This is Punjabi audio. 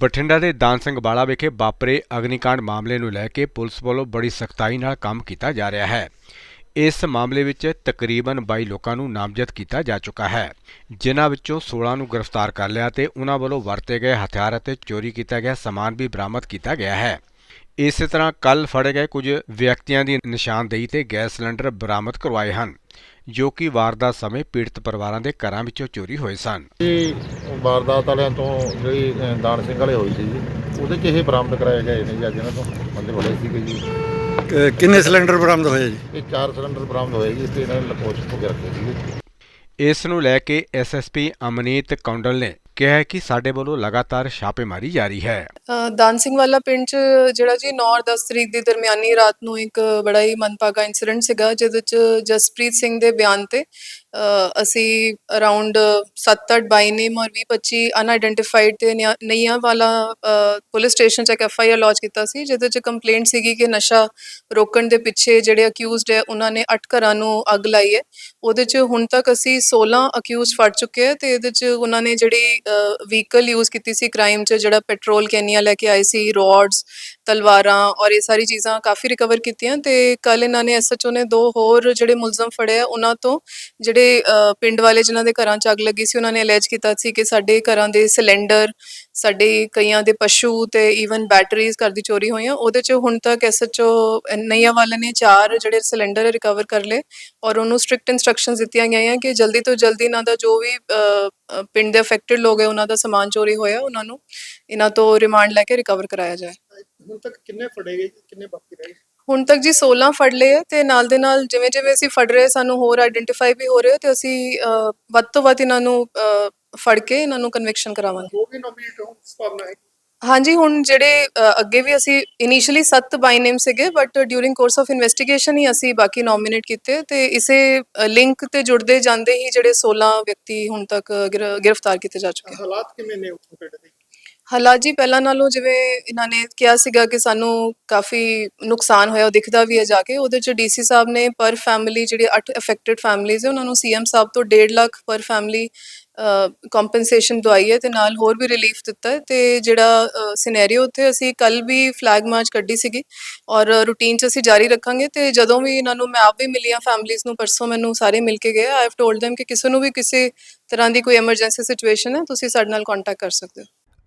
ਬਠਿੰਡਾ ਦੇ ਦਾਨ ਸਿੰਘ ਬਾਲਾ ਵਿਖੇ ਵਾਪਰੇ ਅਗਨੀਕਾਂਡ ਮਾਮਲੇ ਨੂੰ ਲੈ ਕੇ ਪੁਲਿਸ ਵੱਲੋਂ ਬੜੀ ਸਖਤਾਈ ਨਾਲ ਕੰਮ ਕੀਤਾ ਜਾ ਰਿਹਾ ਹੈ। ਇਸ ਮਾਮਲੇ ਵਿੱਚ ਤਕਰੀਬਨ 22 ਲੋਕਾਂ ਨੂੰ ਨਾਮਜ਼ਦ ਕੀਤਾ ਜਾ ਚੁੱਕਾ ਹੈ। ਜਿਨ੍ਹਾਂ ਵਿੱਚੋਂ 16 ਨੂੰ ਗ੍ਰਿਫਤਾਰ ਕਰ ਲਿਆ ਤੇ ਉਹਨਾਂ ਵੱਲੋਂ ਵਰਤੇ ਗਏ ਹਥਿਆਰ ਅਤੇ ਚੋਰੀ ਕੀਤਾ ਗਿਆ ਸਮਾਨ ਵੀ ਬਰਾਮਦ ਕੀਤਾ ਗਿਆ ਹੈ। ਇਸੇ ਤਰ੍ਹਾਂ ਕੱਲ ਫੜੇ ਗਏ ਕੁਝ ਵਿਅਕਤੀਆਂ ਦੀ ਨਿਸ਼ਾਨਦੇਹੀ ਤੇ ਗੈਸ ਸਿਲੰਡਰ ਬਰਾਮਦ ਕਰਵਾਏ ਹਨ। ਜੋ ਕਿ ਵਾਰਦਾਤ ਸਮੇਂ ਪੀੜਤ ਪਰਿਵਾਰਾਂ ਦੇ ਘਰਾਂ ਵਿੱਚੋਂ ਚੋਰੀ ਹੋਏ ਸਨ। ਇਹ ਵਾਰਦਾਤ ਵਾਲਿਆਂ ਤੋਂ ਜਿਹੜੀ ਦਾਨ ਸਿੰਘ ਵਾਲੇ ਹੋਈ ਸੀ ਜੀ ਉਹਦੇ 'ਚ ਇਹ ਬਰਾਮਦ ਕਰਾਏ ਗਏ ਨੇ ਜੀ ਅੱਜ ਇਹਨਾਂ ਤੋਂ ਬੰਦੇ ਫੜੇ ਸੀਗੇ ਜੀ। ਕਿੰਨੇ ਸਿਲੰਡਰ ਬਰਾਮਦ ਹੋਏ ਜੀ? ਇਹ ਚਾਰ ਸਿਲੰਡਰ ਬਰਾਮਦ ਹੋਏ ਜੀ ਤੇ ਇਹਨਾਂ ਨੇ ਲਕੋਚ ਹੋ ਕੇ ਰੱਖੇ ਸੀਗੇ। ਇਸ ਨੂੰ ਲੈ ਕੇ ਐਸਐਸਪੀ ਅਮਨੀਤ ਕੌਂਡਲ ਨੇ ਕਿਹਾ ਹੈ ਕਿ ਸਾਡੇ ਵੱਲੋਂ ਲਗਾਤਾਰ ਛਾਪੇਮਾਰੀ ਜਾਰੀ ਹੈ। ਅ, ਦਾਨ ਸਿੰਘ ਵਾਲਾ ਪਿੰਡ ਚ ਜਿਹੜਾ ਜੀ 9 ਔਰ 10 ਤਰੀਕ ਦੀ ਦਰਮਿਆਨੀ ਰਾਤ ਨੂੰ ਇੱਕ ਬੜਾ ਹੀ ਮੰਦਭਾਗਾ ਇਨਸੀਡੈਂਟ ਸੀਗਾ ਜਿਹਦੇ ਚ ਜਸਪ੍ਰੀਤ ਸਿੰਘ ਦੇ ਬਿਆਨ ਤੇ ਅਸੀਂ ਅਰਾਊਂਡ 7-8 ਬਾਈ ਨੇਮ ਔਰ 20-25 ਅਨਆਇਡੈਂਟੀਫਾਈਡ ਤੇ ਨਿਆ- ਨਈਆਂ ਵਾਲਾ ਪੁਲਿਸ ਸਟੇਸ਼ਨ ਚ ਇੱਕ ਐਫ ਆਈ ਆਰ ਲੌਂਚ ਕੀਤਾ ਸੀ, ਜਿਹਦੇ ਚ ਕੰਪਲੇਂਟ ਸੀਗੀ ਕਿ ਨਸ਼ਾ ਰੋਕਣ ਦੇ ਪਿੱਛੇ ਜਿਹੜੇ ਅਕਿਊਜ਼ਡ ਹੈ, ਉਹਨਾਂ ਨੇ 8 ਘਰਾਂ ਨੂੰ ਅੱਗ ਲਾਈ ਹੈ। ਉਹਦੇ ਚ ਹੁਣ ਤੱਕ ਅਸੀਂ 16 ਅਕਿਊਜ਼ ਫੜ ਚੁੱਕੇ ਹੈ ਤੇ ਇਹਦੇ ਚ ਉਹਨਾਂ ਨੇ ਜਿਹੜੀ ਵਹੀਕਲ ਯੂਜ਼ ਕੀਤੀ ਸੀ ਕ੍ਰਾਈਮ ਚ, ਜਿਹੜਾ ਪੈਟਰੋਲ ਕੈਨੀਆਂ ਲੈ ਕੇ ਆਏ ਸੀ ਰੋਡਸ ਤਲਵਾਰਾਂ ਔਰ ਇਹ ਸਾਰੀ ਚੀਜ਼ਾਂ ਕਾਫੀ ਰਿਕਵਰ ਕੀਤੀਆਂ ਤੇ ਕੱਲ ਇਹਨਾਂ ਨੇ ਐਸਐਚਓ ਨੇ ਦੋ ਹੋਰ ਜਿਹੜੇ ਮੁਲਜ਼ਮ ਫੜੇ ਆ, ਉਹਨਾਂ ਤੋਂ ਜਿਹੜੇ ਅ, ਪਿੰਡ ਵਾਲੇ ਜਿਨ੍ਹਾਂ ਦੇ ਘਰਾਂ 'ਚ ਅੱਗ ਲੱਗੀ ਸੀ ਉਹਨਾਂ ਨੇ ਅਲੈਜ ਕੀਤਾ ਸੀ ਕਿ ਸਾਡੇ ਘਰਾਂ ਦੇ ਸਿਲੰਡਰ ਸਾਡੇ ਕਈਆਂ ਦੇ ਪਸ਼ੂ ਤੇ ਈਵਨ ਬੈਟਰੀਜ਼ ਘਰ ਦੀ ਚੋਰੀ ਹੋਈਆਂ। ਉਹਦੇ 'ਚ ਹੁਣ ਤੱਕ ਐਸਐਚਓ ਨਈਆਂ ਵਾਲੇ ਨੇ ਚਾਰ ਜਿਹੜੇ ਸਿਲੰਡਰ ਰਿਕਵਰ ਕਰ ਲਏ ਔਰ ਉਹਨੂੰ ਸਟ੍ਰਿਕਟ ਇਨਸਟਰਕਸ਼ਨਸ ਦਿੱਤੀਆਂ ਗਈਆਂ ਕਿ ਜਲਦੀ ਤੋਂ ਜਲਦੀ ਇਹਨਾਂ ਦਾ ਜੋ ਵੀ ਪਿੰਡ ਦੇ ਅਫੈਕਟਡ ਲੋਕ ਹੈ ਉਹਨਾਂ ਦਾ ਸਮਾਨ ਚੋਰੀ ਹੋਇਆ ਉਹਨਾਂ ਨੂੰ ਇਹਨਾਂ ਤੋਂ ਰਿਮਾਂਡ ਲੈ ਕੇ ਰਿਕਵਰ ਕਰਾਇਆ ਜਾਏ। ਹੁਣ ਤੱਕ ਕਿੰਨੇ ਫੜੇ ਗਏ ਕਿੰਨੇ ਬਾਕੀ ਰਹਿ ਗਏ ਹੁਣ ਤੱਕ ਜੀ 16 ਫੜ ਲਏ ਆ ਤੇ ਨਾਲ ਦੇ ਨਾਲ ਜਿਵੇਂ ਜਿਵੇਂ ਅਸੀਂ ਫੜ ਰਹੇ ਸਾਨੂੰ ਹੋਰ ਆਇਡੈਂਟੀਫਾਈ ਵੀ ਹੋ ਰਹੇ ਆ ਤੇ ਅਸੀਂ ਵੱਧ ਤੋਂ ਵੱਧ ਇਹਨਾਂ ਨੂੰ ਫੜ ਕੇ ਇਹਨਾਂ ਨੂੰ ਕਨਵਿਕਸ਼ਨ ਕਰਾਵਾਂਗੇ। ਨੋਮੀਨੇਟ ਸੰਭਾਵਨਾ ਹੈ ਹਾਂਜੀ ਹੁਣ ਜਿਹੜੇ ਅ, ਅੱਗੇ ਵੀ ਅਸੀਂ ਇਨੀਸ਼ੀਅਲੀ 7 ਬਾਈ ਨੇਮ ਸੀਗੇ but during course of investigation ਹੀ ਅਸੀਂ ਬਾਕੀ ਨੋਮੀਨੇਟ ਕੀਤੇ ਤੇ ਇਸੇ ਲਿੰਕ ਤੇ ਜੁੜਦੇ ਜਾਂਦੇ ਹੀ ਜਿਹੜੇ 16 ਵਿਅਕਤੀ ਹੁਣ ਤੱਕ ਗ੍ਰਿ- ਗ੍ਰਿਫਤਾਰ ਕੀਤੇ ਜਾ ਚੁੱਕੇ ਹਨ ਹਾਲਾਤ ਕਿਵੇਂ ਨੇ ਉੱਥੋਂ ਪਿੰਡ ਦੇ? ਹਾਲਾਤ ਜੀ ਪਹਿਲਾਂ ਨਾਲੋਂ ਜਿਵੇਂ ਇਹਨਾਂ ਨੇ ਕਿਹਾ ਸੀਗਾ ਕਿ ਸਾਨੂੰ ਕਾਫੀ ਨੁਕਸਾਨ ਹੋਇਆ, ਉਹ ਦਿਖਦਾ ਵੀ ਹੈ ਜਾ ਕੇ। ਉਹਦੇ ਚ ਡੀਸੀ ਸਾਹਿਬ ਨੇ ਪਰ ਫੈਮਿਲੀ ਜਿਹੜੇ 8 ਅਫੈਕਟਡ ਫੈਮਿਲੀਜ਼ ਹੈ ਉਹਨਾਂ ਨੂੰ ਸੀਐਮ ਸਾਹਿਬ ਤੋਂ 1.5 ਲੱਖ ਪਰ ਫੈਮਿਲੀ ਕੰਪਨਸੇਸ਼ਨ ਦਵਾਈ ਹੈ ਤੇ ਨਾਲ ਹੋਰ ਵੀ ਰਿਲੀਫ ਦਿੱਤਾ ਹੈ। ਤੇ ਜਿਹੜਾ ਸਿਨੈਰੀਓ ਉੱਥੇ ਅਸੀਂ ਕੱਲ ਵੀ ਫਲੈਗ ਮਾਰਚ ਕੱਢੀ ਸੀਗੀ ਔਰ ਰੂਟੀਨ ਚ ਅਸੀਂ ਜਾਰੀ ਰੱਖਾਂਗੇ ਤੇ ਜਦੋਂ ਵੀ ਇਹਨਾਂ ਨੂੰ ਮੈਂ ਆਪ ਵੀ ਮਿਲੀਆਂ ਫੈਮਿਲੀਜ਼ ਨੂੰ, ਪਰਸੋਂ ਮੈਨੂੰ ਸਾਰੇ ਮਿਲ ਕੇ ਗਏ। ਆਈ ਹੈਵ ਟੋਲਡ them ਕਿ ਕਿਸੇ ਨੂੰ ਵੀ ਕਿਸੇ ਤਰ੍ਹਾਂ ਦੀ ਕੋਈ ਐਮਰਜੈਂਸੀ ਸਿਚੁਏਸ਼ਨ ਹੈ, ਤੁਸੀਂ ਸਾਡੇ ਨਾਲ ਕੰਟੈਕਟ ਕਰ ਸਕਦੇ ਹੋ।